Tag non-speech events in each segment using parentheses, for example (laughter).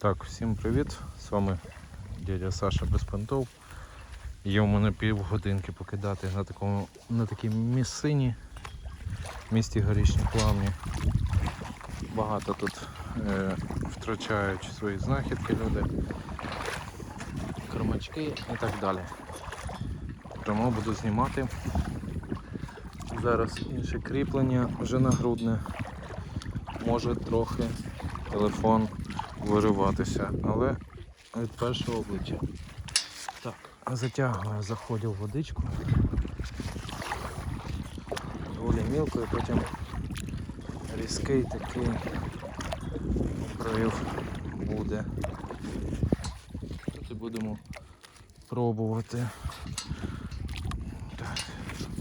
Так, всім привіт! З вами дядя Саша без понтов. Є у мене півгодинки покидати на такому на такій місцині в місті Горішні Плавні. Багато тут е, втрачають свої знахідки люди, кормачки і так далі. Тому буду знімати. Зараз інше кріплення вже нагрудне. Може трохи телефон вириватися, але від першого обличчя. Так, затягую, заходив водичку. Доволі мілко і потім різкий такий прорив буде. Тут будемо пробувати. Так,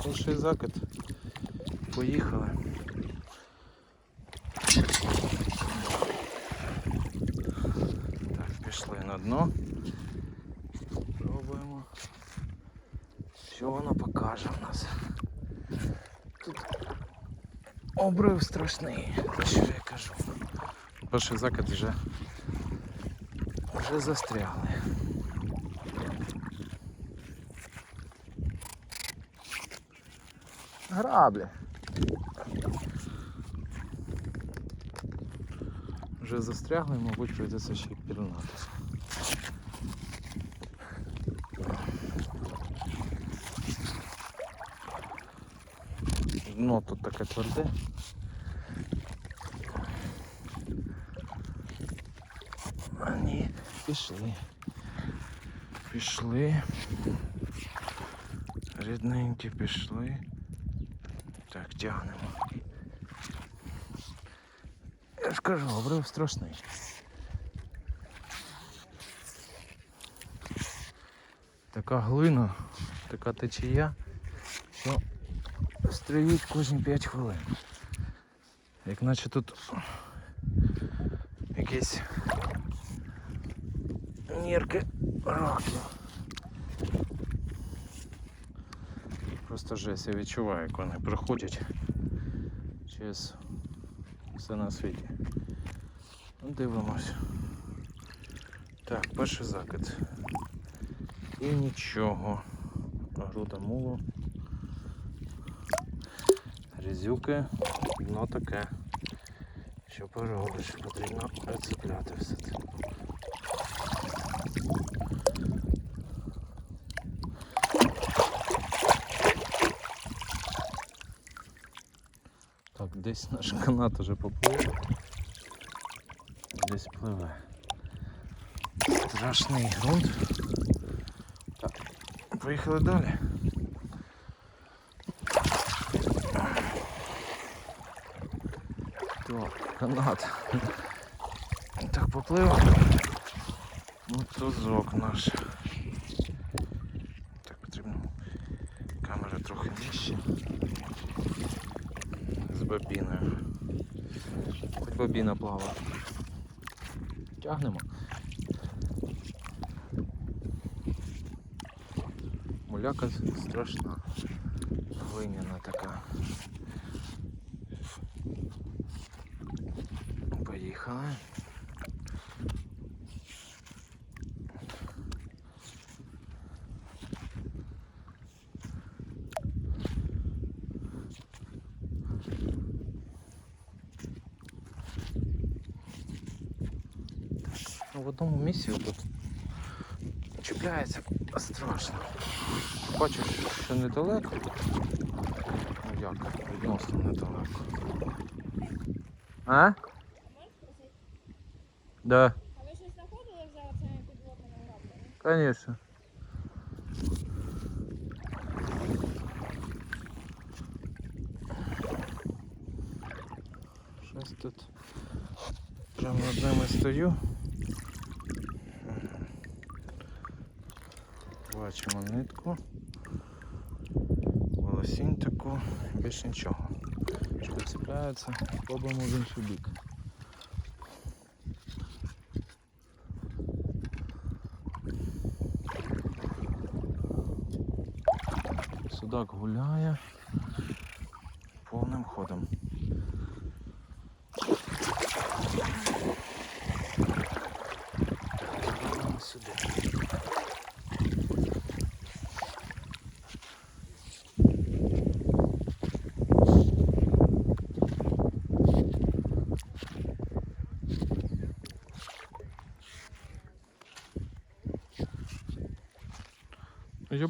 перший закид. Поїхали. Так, пішли на дно. Пробуємо. Що воно покаже в нас? Тут обрив страшний, що я кажу. Перший закид вже, вже застрягли. Граблі. Вже застрягли, мабуть, прийдеться ще й пірнати. Дно тут таке тверде. А ні, пішли. Пішли. Рідненькі пішли. Так, тягнемо. Я ж кажу, обрив страшний. Така глина, така течія, що стріють кожні 5 хвилин. Як наче тут якісь нірки років. Просто жесть, я відчуваю, як вони приходять через все на світі. Ну, Дивимось. Так, перший закид. І нічого. Груда мулу. Різюки, дно таке. Що поробиш, потрібно прицепляти все це. Так, десь наш канат уже поплив. Десь пливе. Страшний ґрунт. Так, поїхали далі. Так, канат. Так, поплив. Мотузок наш. Так, потрібно камера трохи нижче. З бобіною. Хоч бобіна плава. Тягнемо. Муляка страшна. Глиняна така. Ну, в одному місці тут чіпляється страшно. Бачу, що недалеко. Ну як, відносно недалеко. А? Да, А ви щось знаходили вже оце підводними граблями? конечно. Щось тут прямо над ними стою. Бачимо нитку. Волосінь таку, більш нічого. Що цепляється, пробуємо в інший бік. Судак гуляє повним ходом.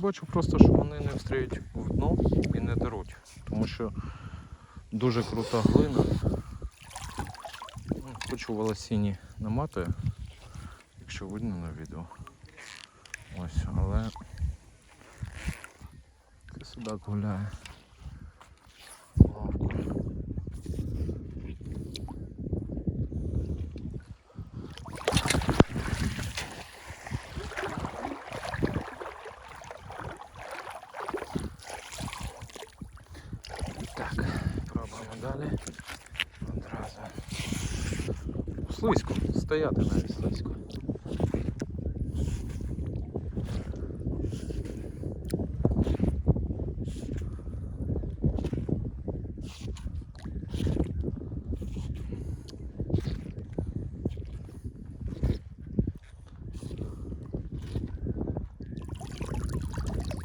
Бачу просто, щоб вони не встріють в дно і не деруть. Тому що дуже крута глина. Ну, Хочу волосіні намати, якщо видно на відео. Ось, але сюди гуляє. стояти навіть слизько.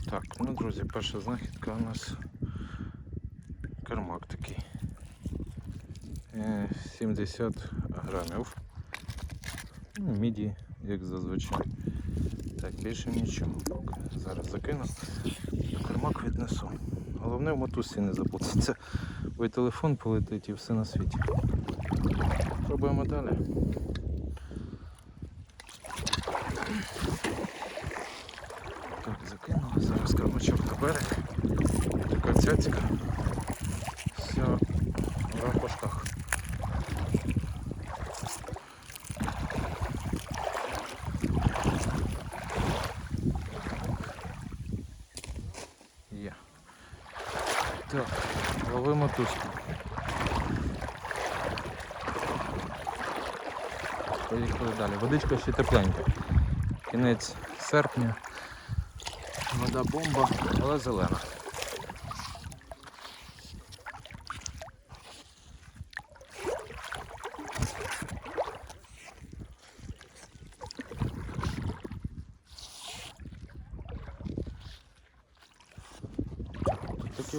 Так, ну друзі, перша знахідка у нас кармак такий. Е, 70 грамів. Ну, міді, як зазвичай. Так, більше нічого. Зараз закину. Кармак віднесу. Головне в мотузці не запутатися. Бо й телефон полетить і все на світі. Пробуємо далі. Так, закинули. Зараз кармачок на берег. Така цяцька. Все в ракушках. Є. Так, лови мотузку. Поїхали далі. Водичка ще тепленька. Кінець серпня. Вода бомба, але зелена.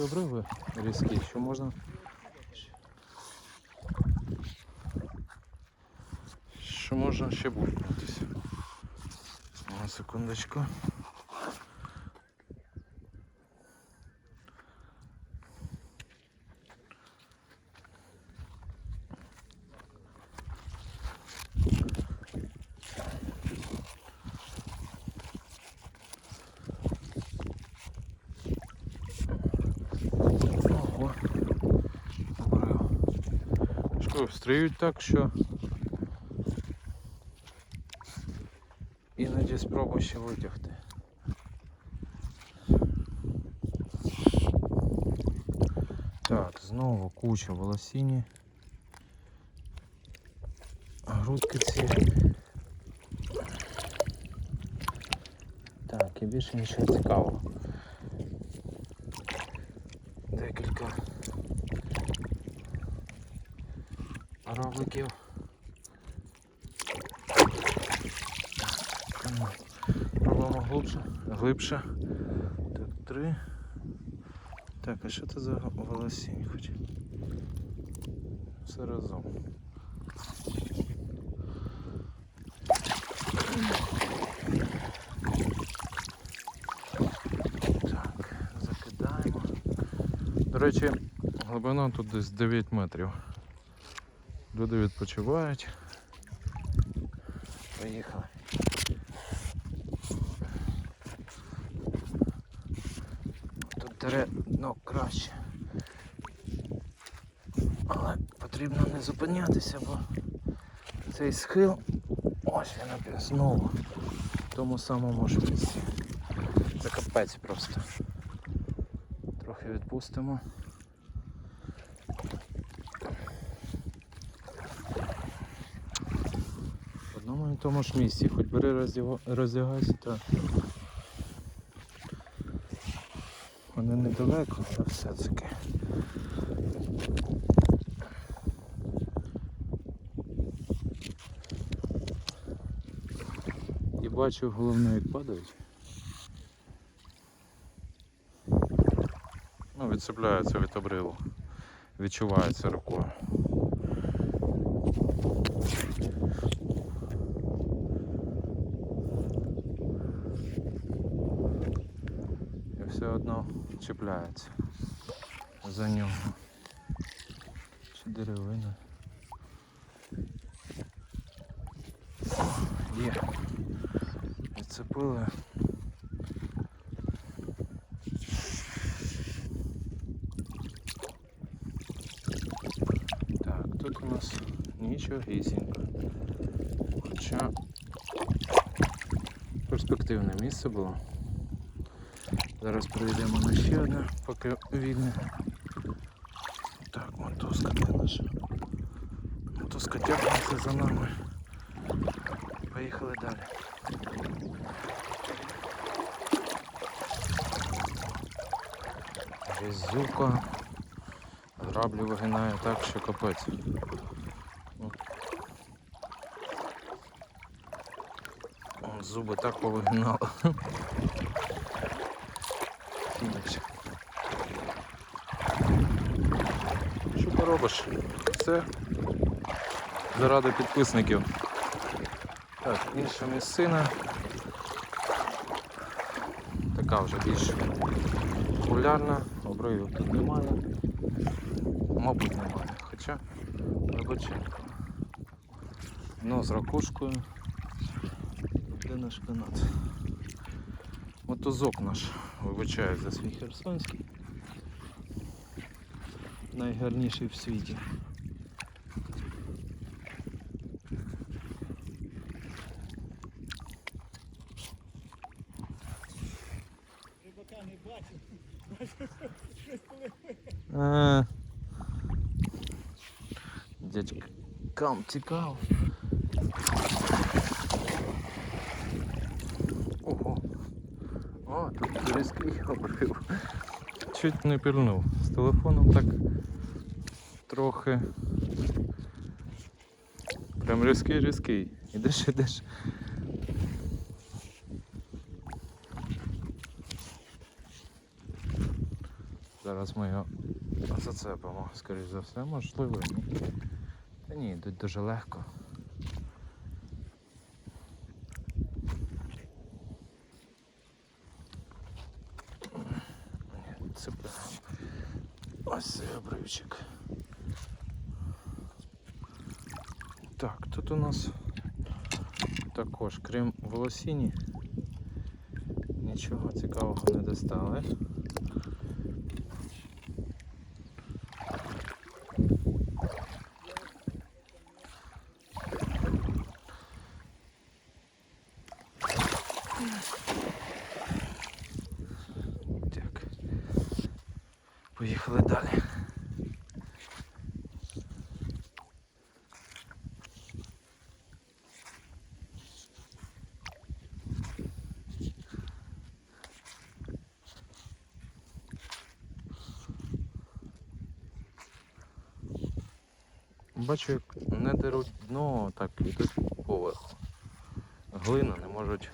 Обриви різкі, що можна. Що можна ще буркнутися. Секундочку. Ого. Обрив. Школи так, що іноді спробую ще витягти. Так, знову куча волосіні. Грудки цілі. Так, і більше нічого цікавого. Декілька равликів. Так, ну, Пробуємо глибше, глибше. Так, три. Так, а що це за волосінь хоч? Все разом. Так, закидаємо. До речі, глибина тут десь 9 метрів. Люди відпочивають. Поїхали. Тут дере дно краще. Але потрібно не зупинятися, бо цей схил ось він опять знову в тому самому ж місці. Це капець просто. Трохи відпустимо. В одному і тому ж місці, хоч бери роздяга- роздягайся, то вони недалеко, але все-таки. І бачу головне, як падають. Ну, відцепляються від обриву. Відчувається рукою. все одно чіпляється за нього. Чи деревина. Є. Відцепили. Так, тут у нас нічого нічогісінько. Хоча перспективне місце було. Зараз пройдемо на ще одне, поки вільне. Так, мотузка де наша. Мотузка тягнеться за нами. Поїхали далі. Везюка. Граблі вигинає так, що капець. Зуби так повигинало. Кінець. Поробиш? Це заради підписників. Так, інша місцина. Така вже більш популярна, обривів тут немає. Мабуть немає. Хоча Рибаченко. Дно з ракушкою. Де наш канат? Мотузок наш, вибачаю за свій херсонський. Найгарніший в світі. Рибака не бачив. Бачив, щось коли А. Дядька кам цікаво. Ого. О, тут різкий обрив. Чуть не пірнув. З телефоном так трохи. Прям різкий різкий. Ідеш, ідеш. Зараз ми його зацепимо, скоріш за все, можливо. Та ні, йдуть дуже легко. Ні, Цепляємо. Ось цей обривчик. Так, тут у нас також, крім волосіні, нічого цікавого не достали. Так. Поїхали далі. Бачу, як не деруть дно, так ідуть поверху. Глина не можуть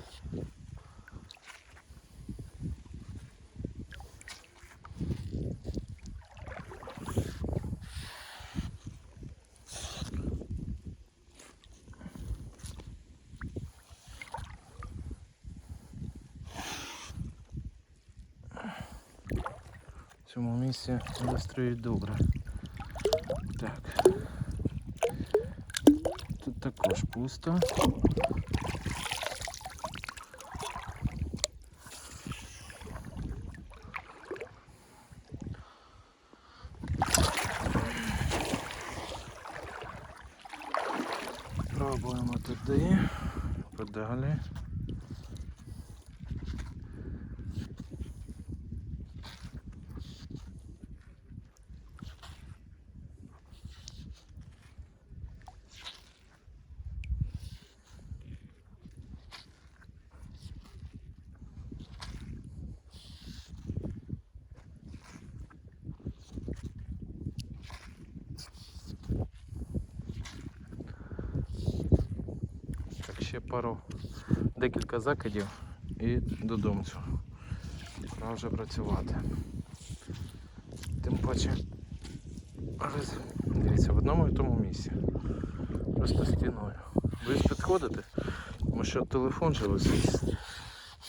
В цьому місці вистроїть добре. Так. Також пусто. Пробуємо туди, подалі. Так, ще пару, декілька закидів і додому. Пора вже працювати. Тим паче, дивіться, в одному і тому місці. Просто стіною. Ви підходите, тому що телефон же висить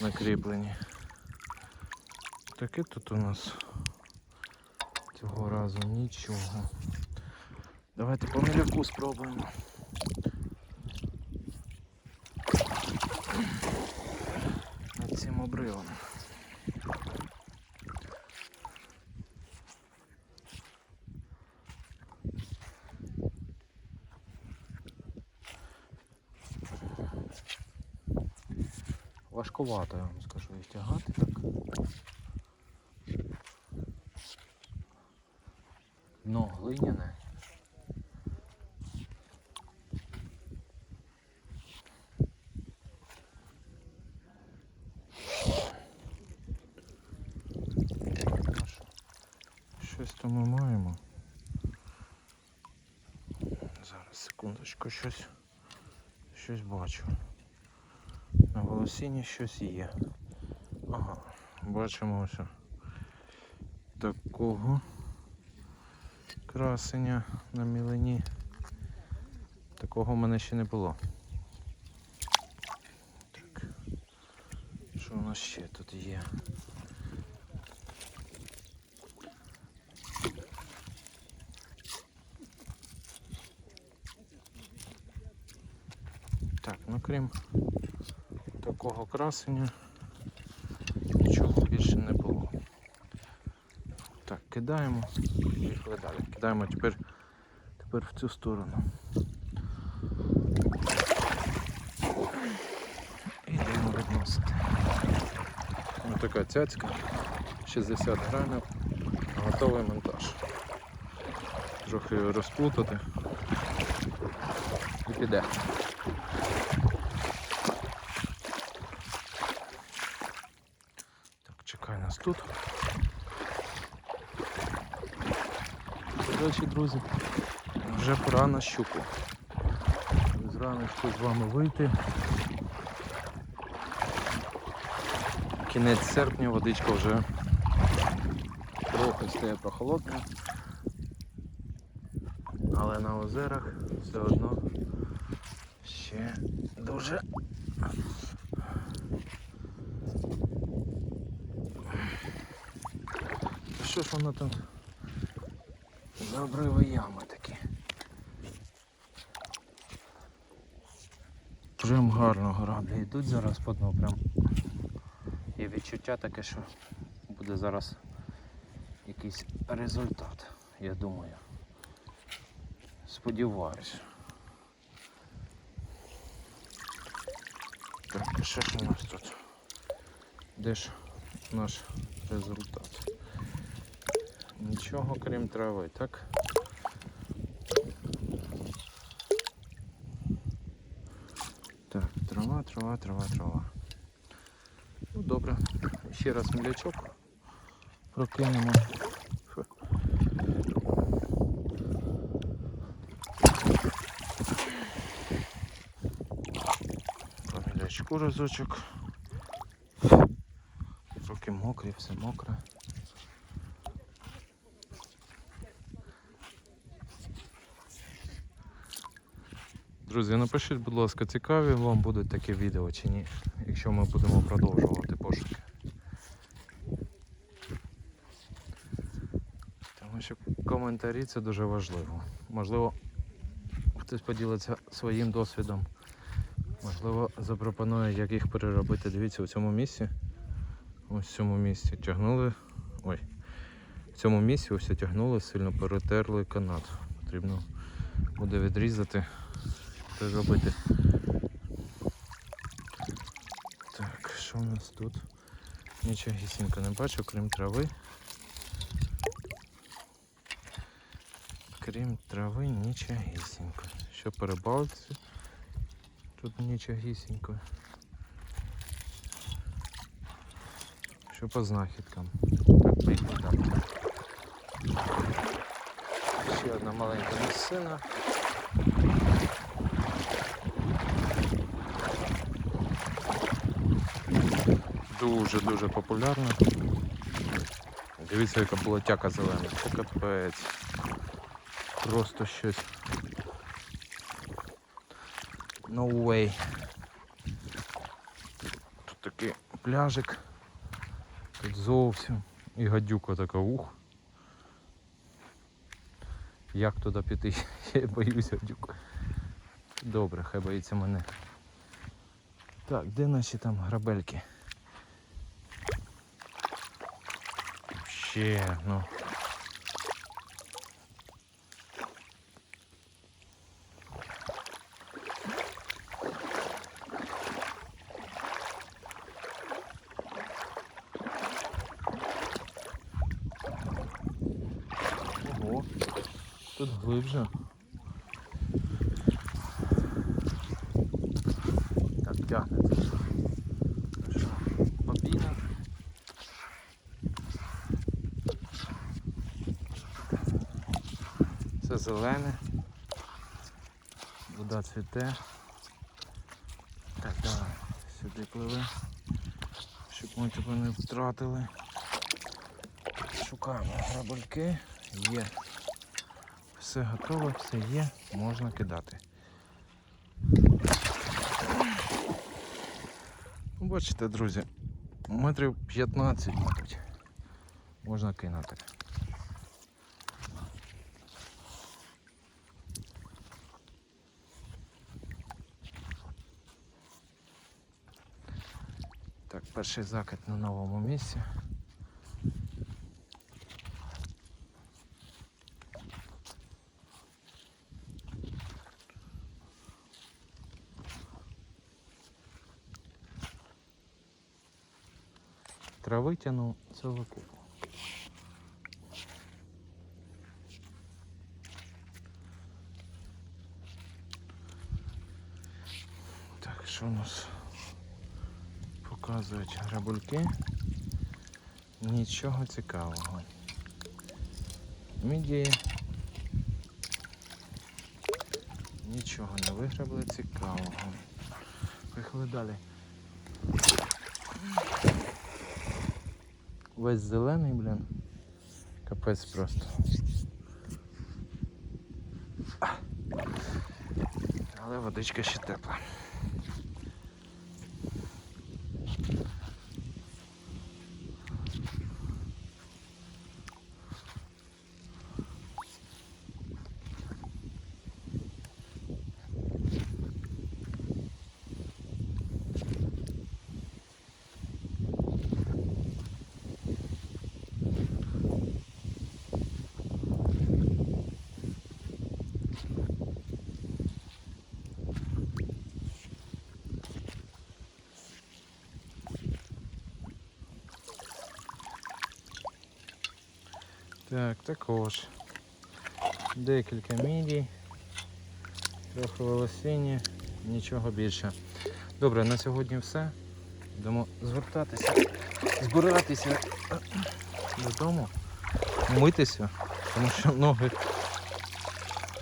на кріпленні. таке тут у нас цього разу нічого. Давайте по міляку спробуємо. Обривом. Важкувато, я вам скажу, їх тягати так. Дно глиняне. Ну що, Щось то ми маємо. Зараз секундочку, щось, щось бачу. На волосіні щось є. Ага, бачимо ось такого красення на мілені. Такого в мене ще не було. Так. Що у нас ще тут є? Ну такого красення нічого більше не було. Так, кидаємо і далі. Кидаємо тепер, тепер в цю сторону. І йдемо відносити. Ось така цяцька, 60 грамів, готовий монтаж. Трохи розплутати і піде. Так, чекай нас тут. Речі, друзі, вже пора на щуку. Зраночку з вами вийти. Кінець серпня, водичка вже трохи стає прохолодною. Але на озерах все одно ще дуже Що ж воно там за обриви ями такі? Прям гарно граблі йдуть зараз по дну прям. Є відчуття таке, що буде зараз якийсь результат, я думаю. Сподіваюсь. Так, і що ж у нас тут? Де ж наш результат? Нічого крім трави, так? Так, трава, трава, трава, трава. Ну добре. Ще раз мілячок прокинемо. Мілячку разочок. Руки мокрі, все мокре. Друзі, напишіть, будь ласка, цікаві вам будуть такі відео чи ні, якщо ми будемо продовжувати пошуки. Тому що коментарі це дуже важливо. Можливо, хтось поділиться своїм досвідом. Можливо, запропонує, як їх переробити. Дивіться, у цьому місці. Ось в цьому місці тягнули. Ой. В цьому місці ось тягнули, сильно перетерли канат. Потрібно буде відрізати переробити. Так, що у нас тут? Нічогісінько не бачу, крім трави. Крім трави, нічогісінько. Що по рибалці? Тут нічогісінько. Що по знахідкам? Так. Ще одна маленька місцина. Дуже-дуже популярна. Дивіться, яка була тяка зелена. Це капець. Просто щось. No way. Тут такий пляжик. Тут зовсім І гадюка така ух. Як туди піти? (laughs) Я боюсь гадюк. Добре, хай боїться мене. Так, де наші там грабельки? Ще, ну. Ого, тут глибже. Так, тягнеться. Зелене. Вода цвіте. Так, давай, сюди пливе. Щоб ми тебе не втратили. Шукаємо грабельки. Є. Все готове, все є, можна кидати. Бачите, друзі, метрів 15, мабуть, можна кинути. перший закид на новому місці. Трави тянув цілу Показують грабульки? Нічого цікавого. Мідії. Нічого не виграбли цікавого. Поїхали далі. Весь зелений, блін. Капець просто. Але водичка ще тепла. Так, також. Декілька мідій. Трохи волосіння, нічого більше. Добре, на сьогодні все. Будемо звертатися, збиратися додому, митися, тому що ноги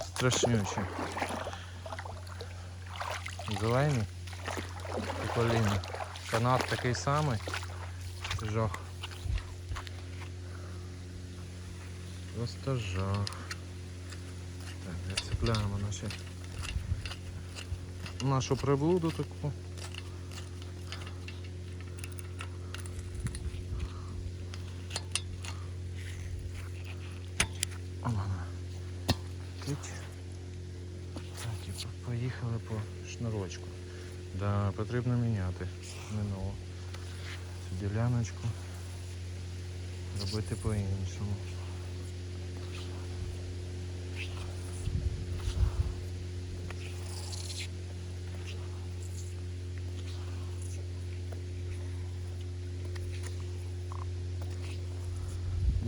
страшнючі. Зелені і коліна. Канат такий самий. Жах. Просто жах. Так, зацепляємо наші нашу приблуду таку. Так, і поїхали по шнурочку. Да, потрібно міняти минуло. Цю діляночку. Робити по-іншому.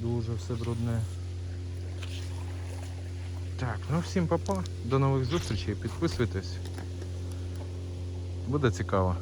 Дуже все брудне. Так, ну всім папа. До нових зустрічей. Підписуйтесь. Буде цікаво.